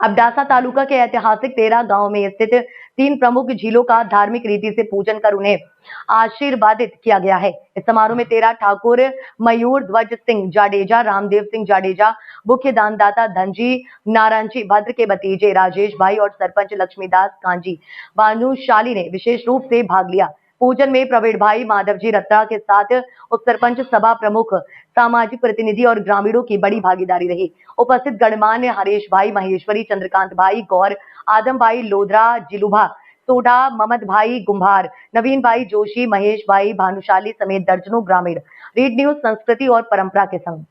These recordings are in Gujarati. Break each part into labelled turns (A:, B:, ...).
A: अबडासा तालुका के ऐतिहासिक तेरा गाँव में स्थित तीन प्रमुख झीलों का धार्मिक रीति से पूजन कर उन्हें आशीर्वादित किया गया है। इस समारोह में तेरा ठाकुर, मयूर, ध्वज सिंह जाडेजा, रामदेव सिंह जाडेजा, मुख्य दानदाता धनजी, नारायणजी, भद्र के भतीजे राजेश भाई और सरपंच लक्ष्मीदास कांजी, भानुशाली ने विशेष रूप से भाग लिया। पूजन में प्रवीण भाई माधव जी रत्ता के साथ उप सरपंच, सभा प्रमुख, सामाजिक प्रतिनिधि और ग्रामीणों की बड़ी भागीदारी रही। उपस्थित गणमान्य हरेश भाई, महेश्वरी, चंद्रकांत भाई, गौर, आदम भाई, लोधरा, जिलुभा, सोडा, ममत भाई गुम्भार नवीन भाई, जोशी, महेश भाई, भानुशाली समेत दर्जनों ग्रामीण। रीड न्यूज़ संस्कृति और परंपरा के संग।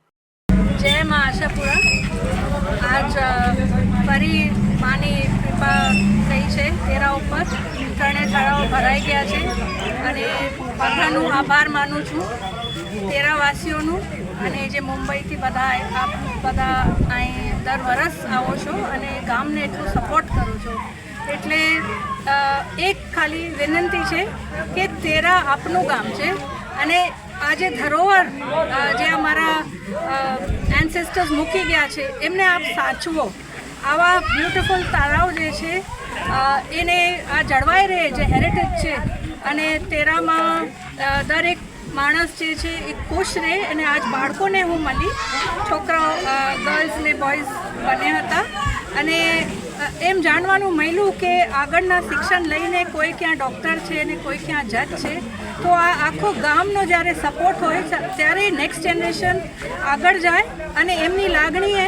B: जय माँ आशापुरा। आज परी मानी છે તેરા ઉપર. ત્રણે તળાવ ભરાઈ ગયા છે અને બધાનું આભાર માનું છું તેરાવાસીઓનું. અને જે મુંબઈથી બધા આપ બધા અહીં દર વરસ આવો છો અને ગામને એટલું સપોર્ટ કરો છો. એટલે એક ખાલી વિનંતી છે કે તેરા આપનું ગામ છે. અને આ જે ધરોહર જે અમારા એન્સેસ્ટર્સ મૂકી ગયા છે, એમને આપ સાચવો. આવા બ્યુટિફુલ તારાઓ જે છે એને આ જળવાઈ રહે જે હેરિટેજ છે, અને તેરામાં દરેક માણસ જે છે એ ખુશ રહે અને આજ બાળકોને હું મળી. છોકરાઓ ગર્લ્સ ને બોયઝ બન્યા હતા. અને એમ જાણવાનું મળ્યું કે આગળના શિક્ષણ લઈને કોઈ ક્યાં ડૉક્ટર છે ને કોઈ ક્યાં જજ છે, તો આ આખો ગામનો જ્યારે સપોર્ટ હોય, ત્યારે નેક્સ્ટ જનરેશન આગળ જાય અને એમની લાગણી એ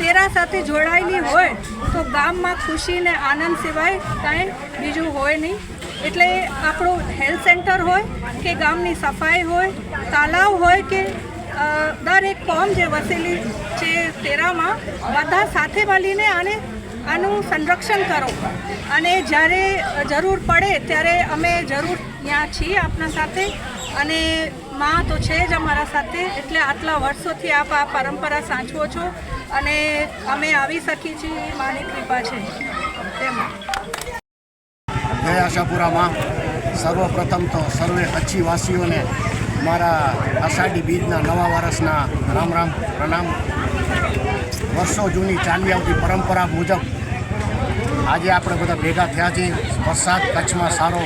B: તેરા સાથે જોડાયેલી હોય તો ગામમાં ખુશી ને આનંદ સિવાય કાંઈ બીજું હોય નહીં. એટલે આપણું હેલ્થ સેન્ટર હોય કે ગામની સફાઈ હોય, તાલાવ હોય કે દરેક કોમ જે વસેલી છે તેરામાં, બધા સાથે મળીને આને આનું સંરક્ષણ કરો. અને જ્યારે જરૂર પડે ત્યારે અમે જરૂર ત્યાં છીએ આપના સાથે. અને માં તો છે જ અમારા સાથે, એટલે આટલા વર્ષોથી આપ આ પરંપરા સાચવો છો. અને અમે આવી શકીએ છીએ, માની કૃપા છે. તેમાં.
C: જય સર્વપ્રથમ તો સર્વે કચ્છીવાસીઓને મારા આષાઢી બીજના નવા વર્ષના રામ રામ પ્રણામ. વર્ષો જૂની ચાલી આવતી પરંપરા મુજબ આજે આપણે બધા ભેગા થયા છીએ. વરસાદ કચ્છમાં સારો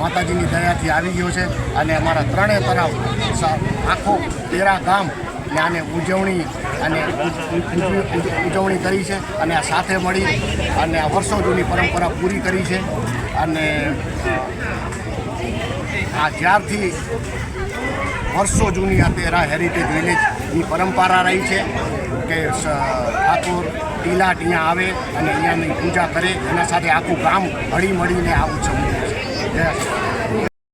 C: માતાજીની દયાથી આવી ગયો છે અને અમારા ત્રણેય તરફ આખો તેરા ગામ ને આને ઉજવણી અને ઉજ- ઉજ- ઉજ- ઉજવણી કરી છે અને આ સાથે મળી અને આ વર્ષો જૂની પરંપરા પૂરી કરી છે અને આ જ્યારથી વર્ષો જૂની આ તેરા હેરિટેજ વિલેજની પરંપરા રહી છે કે ઠાકોર ટીલાટ અહીંયા આવે અને અહીંયાની પૂજા કરે, એના સાથે આખું ગામ હળી મળીને આ ઉત્સવ છે જય.